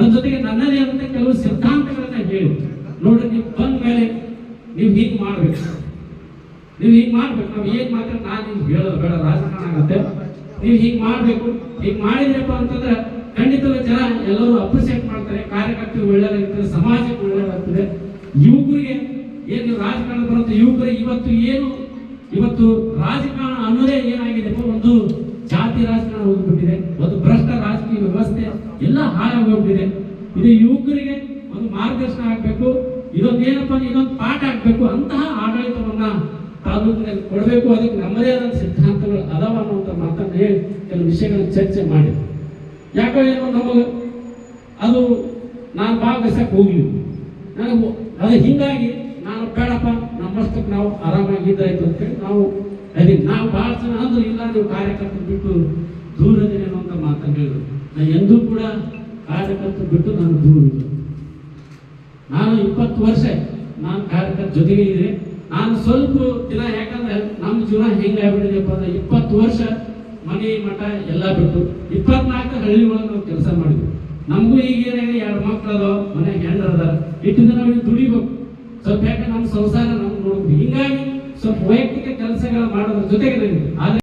ಅದ್ರ ಜೊತೆಗೆ ನನ್ನದೇ ಆದಂತ ಕೆಲವು ಸಿದ್ಧಾಂತಗಳನ್ನ ಹೇಳಿ. ನೋಡ್ರಿ ನೀವು ಬಂದ ಮೇಲೆ ನೀವು ಹೀಗೆ ಮಾಡ್ಬೇಕು. ನೀವು ಹೀಗೆ ಮಾಡ್ಬೇಕು. ನಾವು ಏನ್ ಮಾತ್ರ ನಾನು ನಿಮ್ಗೆ ಹೇಳೋದು ಬೇಡ, ರಾಜಕಾರಣ ಆಗತ್ತೆ. ನೀವು ಹೀಗೆ ಮಾಡ್ಬೇಕು. ಹೀಗೆ ಮಾಡಿದ್ರಪ್ಪ ಅಂತಂದ್ರೆ ಖಂಡಿತವಾಗಿ ಜನ ಎಲ್ಲರೂ ಅಪ್ರಿಸಿಯೇಟ್ ಮಾಡ್ತಾರೆ. ಕಾರ್ಯಕರ್ತರು ಒಳ್ಳೇದಾಗ್ತದೆ ಸಮಾಜಕ್ಕೆ ಒಳ್ಳೇದಾಗ್ತದೆ. ಯುವಕರಿಗೆ ಏನು ರಾಜಕಾರಣ ಬರುತ್ತೆ ಯುವಕರಿಗೆ ಇವತ್ತು ಏನು, ಇವತ್ತು ರಾಜಕಾರಣ ಅನ್ನೋದೇ ಏನಾಗಿದೆ? ಒಂದು ಜಾತಿ ರಾಜಕಾರಣ ಹೋಗ್ಬಿಟ್ಟಿದೆ. ಒಂದು ಎಲ್ಲ ಹಾಳಾಗೋಗ್ಬಿಟ್ಟಿದೆ ಇದು ಯುವಕರಿಗೆ ಒಂದು ಮಾರ್ಗದರ್ಶನ ಆಗಬೇಕು. ಇದೊಂದು ಏನಪ್ಪ ಅಂದ್ರೆ ಇದೊಂದು ಪಾಠ ಆಗಬೇಕು. ಅಂತಹ ಆಡಳಿತವನ್ನ ತಾಲೂಕಿನಲ್ಲಿ ಕೊಡಬೇಕು. ಅದಕ್ಕೆ ನಮ್ಮದೇ ಆದ ಸಿದ್ಧಾಂತಗಳು ಅದಾವ ಅನ್ನುವಂಥ ಮಾತನ್ನು ಹೇಳಿ ಕೆಲವು ವಿಷಯಗಳನ್ನು ಚರ್ಚೆ ಮಾಡಿ ಯಾಕೋ ಏನೋ ನಮಗೆ ಅದು ನಾನು ಭಾಗವಹಿಸಕ್ಕೆ ಹೋಗ್ಲಿ ನನಗೆ ಅದು ಹಿಂಗಾಗಿ ನಾನು ಬೇಡಪ್ಪ ನಮ್ಮಷ್ಟಕ್ಕೆ ನಾವು ಆರಾಮಾಗಿದ್ದಾಯ್ತು ಅಂತೇಳಿ ನಾವು ಅದೇ ನಾವು ಭಾಳ ಜನ ಅಂದ್ರೆ ಇಲ್ಲ, ನೀವು ಕಾರ್ಯಕರ್ತರು ಬಿಟ್ಟು ದೂರದಿರಿ ಅನ್ನುವಂಥ ಮಾತನ್ನು ಹೇಳಿದ್ರು. ನಾನು ಎಂದೂ ಕೂಡ ಕಾರ್ಯಕರ್ತರು ಬಿಟ್ಟು ನಾನು ದೂರ ನಾನು ಇಪ್ಪತ್ತು ವರ್ಷ ನಾನು ಕಾರ್ಯಕರ್ತ ಜೊತೆಗೆ ಇದೆ ನಾನು ಸ್ವಲ್ಪ ದಿನ ಯಾಕಂದ್ರೆ ನಮ್ಮ ಜೀವನ ಹೆಂಗೆ ಆಗ್ಬಿಟ್ಟಿದೆಪ್ಪ ಅಂದ್ರೆ ಇಪ್ಪತ್ತು ವರ್ಷ ಮನೆ, ಮಠ ಎಲ್ಲ ಬಿಟ್ಟು ಇಪ್ಪತ್ನಾಲ್ಕು ಹಳ್ಳಿ ಒಳಗೆ ನಾವು ಕೆಲಸ ಮಾಡಿದ್ವಿ. ನಮಗೂ ಈಗ ಏನಾಗಿದೆ? ಎರಡು ಮಕ್ಕಳು ಅದಾವ ಮನೆಗೆ ಹೆಣ್ಣು ಅದ ಇಟ್ಟು ದಿನ ದುಡಿಬೇಕು. ಸ್ವಲ್ಪ ಯಾಕೆ ನಮ್ಮ ಸಂಸಾರ ನಮ್ಗೆ ನೋಡಬೇಕು. ಹಿಂಗಾಗಿ ಸ್ವಲ್ಪ ವೈಯಕ್ತಿಕ ಕೆಲಸಗಳು ಮಾಡೋದ್ರ ಜೊತೆಗೆ ನನಗೆ ಆದ್ರೆ